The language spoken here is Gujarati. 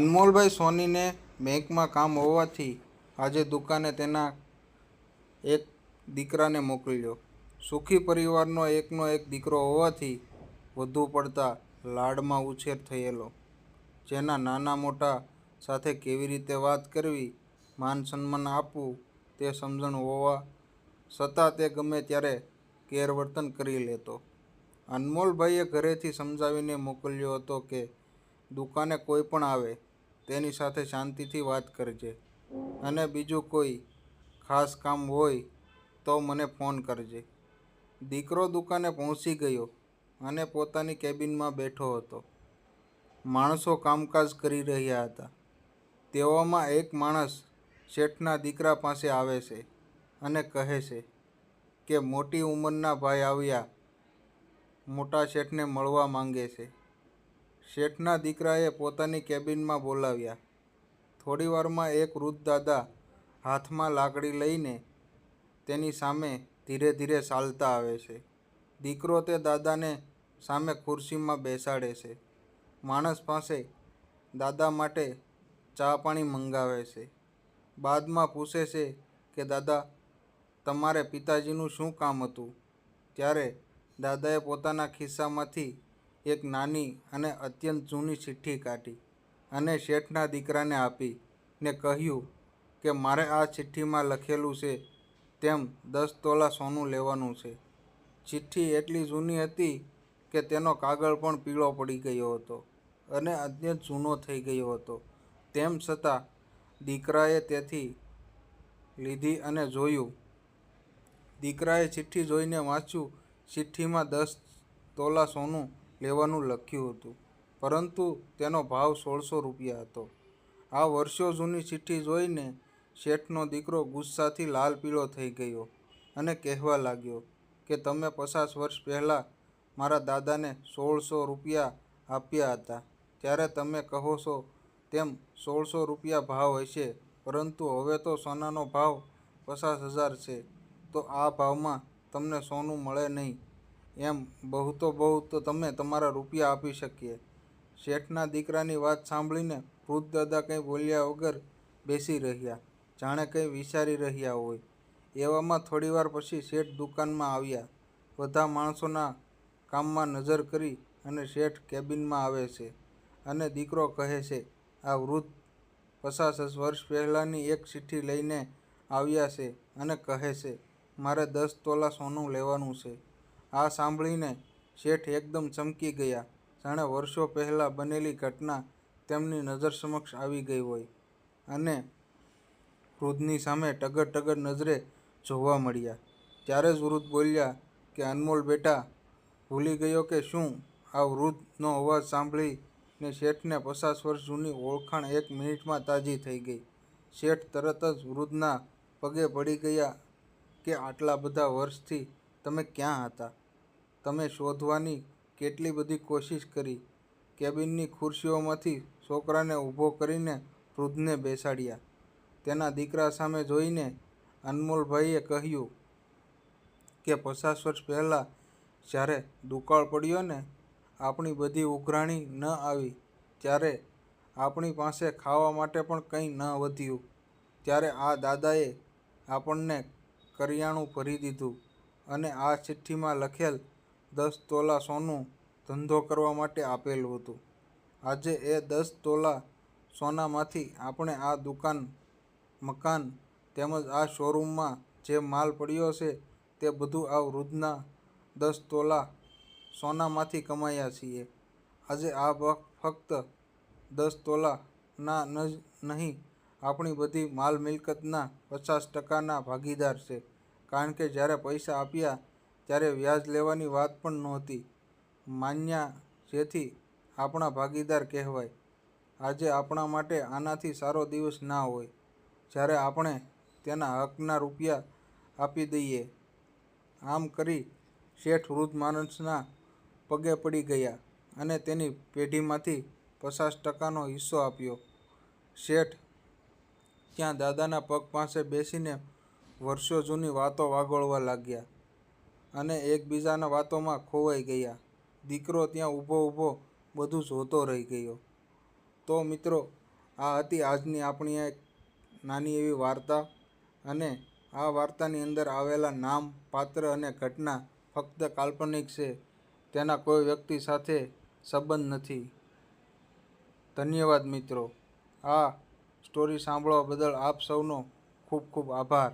અનમોલભાઈ સોનીને બેંકમાં કામ હોવાથી આજે દુકાને તેના એક દીકરાને મોકલ્યો સુખી પરિવારનો એકનો એક દીકરો હોવાથી વધુ પડતા લાડમાં ઉછેર થયેલો. જેના નાના મોટા સાથે કેવી રીતે વાત કરવી, માન સન્માન આપવું તે સમજણ હોવા છતાં તે ગમે ત્યારે ગેરવર્તન કરી લેતો. અનમોલભાઈએ ઘરેથી સમજાવીને મોકલ્યો હતો કે દુકાને કોઈ પણ આવે તેની સાથે શાંતિથી વાત કરજે. અને બીજું કોઈ ખાસ કામ હોય તો મને ફોન કરજે. દીકરો દુકાને પહોંચી ગયો અને પોતાની કેબિનમાં બેઠો હતો. માણસો કામકાજ કરી રહ્યા હતા. તેવામાં એક માણસ શેઠના દીકરા પાસે આવે છે અને કહે છે કે મોટી ઉંમરના ભાઈ આવ્યા. મોટા શેઠને મળવા માંગે છે. શેઠના દીકરાએ પોતાની કેબિનમાં બોલાવ્યા. થોડીવારમાં એક વૃદ્ધ દાદા હાથમાં લાકડી લઈને તેની સામે ધીરે ધીરે ચાલતા આવે છે. દીકરો તે દાદાને સામે ખુરશીમાં બેસાડે છે. માણસ પાસે દાદા માટે ચા પાણી મંગાવે છે. બાદમાં પૂછે છે કે, દાદા, તમારે પિતાજીનું શું કામ હતું? ત્યારે દાદાએ પોતાના ખિસ્સામાંથી એક નાની અને અત્યંત જૂની ચિઠ્ઠી કાઢી અને શેઠના દીકરાને આપી ને કહ્યું કે મારે આ ચિઠ્ઠીમાં લખેલું છે, તેમ દસ તોલા સોનું લેવાનું છે. ચિઠ્ઠી એટલી જૂની હતી કે તેનો કાગળ પણ પીળો પડી ગયો હતો અને અત્યંત જૂનો થઈ ગયો હતો. તેમ છતાં દીકરાએ તેથી લીધી અને જોયું. દીકરાએ ચિઠ્ઠી જોઈને વાંચ્યું, ચિઠ્ઠીમાં દસ તોલા સોનું લેવાનું લખ્યું હતું. પરંતુ તેનો ભાવ સોળસો રૂપિયા હતો. આ વર્ષો જૂની ચિઠ્ઠી જોઈને શેઠનો દીકરો ગુસ્સાથી લાલ પીળો થઈ ગયો અને કહેવા લાગ્યો કે તમે પચાસ વર્ષ પહેલાં મારા દાદાને સોળસો રૂપિયા આપ્યા હતા. ત્યારે તમે કહો છો તેમ સોળસો રૂપિયા ભાવ હશે, પરંતુ હવે તો સોનાનો ભાવ પચાસ હજાર છે. તો આ ભાવમાં તમને સોનું મળે નહીં. એમ બહુ તો બહુ તો તમે તમારા રૂપિયા આપી શકીએ. શેઠના દીકરાની વાત સાંભળીને વૃદ્ધ દાદા કંઈ બોલ્યા વગર બેસી રહ્યા. જાણે કંઈ વિચારી રહ્યા હોય. એવામાં થોડીવાર પછી શેઠ દુકાનમાં આવ્યા. બધા માણસોના કામમાં નજર કરી અને શેઠ કેબિનમાં આવે છે અને દીકરો કહે છે, આ વૃદ્ધ પચાસ વર્ષ પહેલાંની એક ચિઠ્ઠી લઈને આવ્યા છે અને કહે છે, મારે દસ તોલા સોનું લેવાનું છે. આ સાંભળીને શેઠ એકદમ ચમકી ગયા. જાણે વર્ષો પહેલાં બનેલી ઘટના તેમની નજર સમક્ષ આવી ગઈ હોય અને વૃદ્ધની સામે ટગર ટગર નજરે જોવા મળ્યા. ત્યારે જ વૃદ્ધ બોલ્યા કે, અનમોલ બેટા, ભૂલી ગયો કે શું? આ વૃદ્ધનો અવાજ સાંભળીને શેઠને પચાસ વર્ષ જૂની ઓળખાણ એક મિનિટમાં તાજી થઈ ગઈ. શેઠ તરત જ વૃદ્ધના પગે પડી ગયા કે, આટલા બધા વર્ષથી તમે ક્યાં હતા? તમે શોધવાની કેટલી બધી કોશિશ કરી? કેબિનની ખુરશીઓમાંથી છોકરાને ઊભો કરીને વૃદ્ધને બેસાડ્યા. તેના દીકરા સામે જોઈને અનમોલભાઈએ કહ્યું કે, પચાસ વર્ષ પહેલાં જ્યારે દુકાળ પડ્યો ને, આપણી બધી ઉઘરાણી ન આવી, ત્યારે આપણી પાસે ખાવા માટે પણ કંઈ ન વધ્યું, ત્યારે આ દાદાએ આપણને કરિયાણું ભરી દીધું અને આ ચિઠ્ઠીમાં લખેલ દસ તોલા સોનું ધંધો કરવા માટે આપેલું હતું. આજે એ દસ તોલા સોનામાંથી આપણે આ દુકાન, મકાન તેમજ આ શોરૂમમાં જે માલ પડ્યો છે તે બધું આ વૃદ્ધના દસ તોલા સોનામાંથી કમાયા છીએ. આજે આ ફક્ત દસ તોલાના જ નહીં, આપણી બધી માલ મિલકતના પચાસ ટકાના ભાગીદાર છે. કારણ કે જ્યારે પૈસા આપ્યા ત્યારે વ્યાજ લેવાની વાત પણ નહોતી. માન્યા જેથી આપણા ભાગીદાર કહેવાય. આજે આપણા માટે આનાથી સારો દિવસ ના હોય. જ્યારે આપણે તેના હકના રૂપિયા આપી દઈએ. આમ કરી શેઠ વૃદ્ધ માણસના પગે પડી ગયા અને તેની પેઢીમાંથી પચાસ ટકાનો હિસ્સો આપ્યો. શેઠ ત્યાં દાદાના પગ પાસે બેસીને વર્ષો જૂની વાતો વાગોળવા લાગ્યા. અને એકબીજાના વાતોમાં ખોવાઈ ગયા. દીકરો ત્યાં ઊભો ઊભો બધું જોતો રહી ગયો. તો મિત્રો, આ હતી આજની આપણી એક નાની એવી વાર્તા અને આ વાર્તાની અંદર આવેલા નામ, પાત્ર અને ઘટના ફક્ત કાલ્પનિક છે. તેના કોઈ વ્યક્તિ સાથે સંબંધ નથી. ધન્યવાદ મિત્રો. આ સ્ટોરી સાંભળવા બદલ આપ સૌનો ખૂબ ખૂબ આભાર.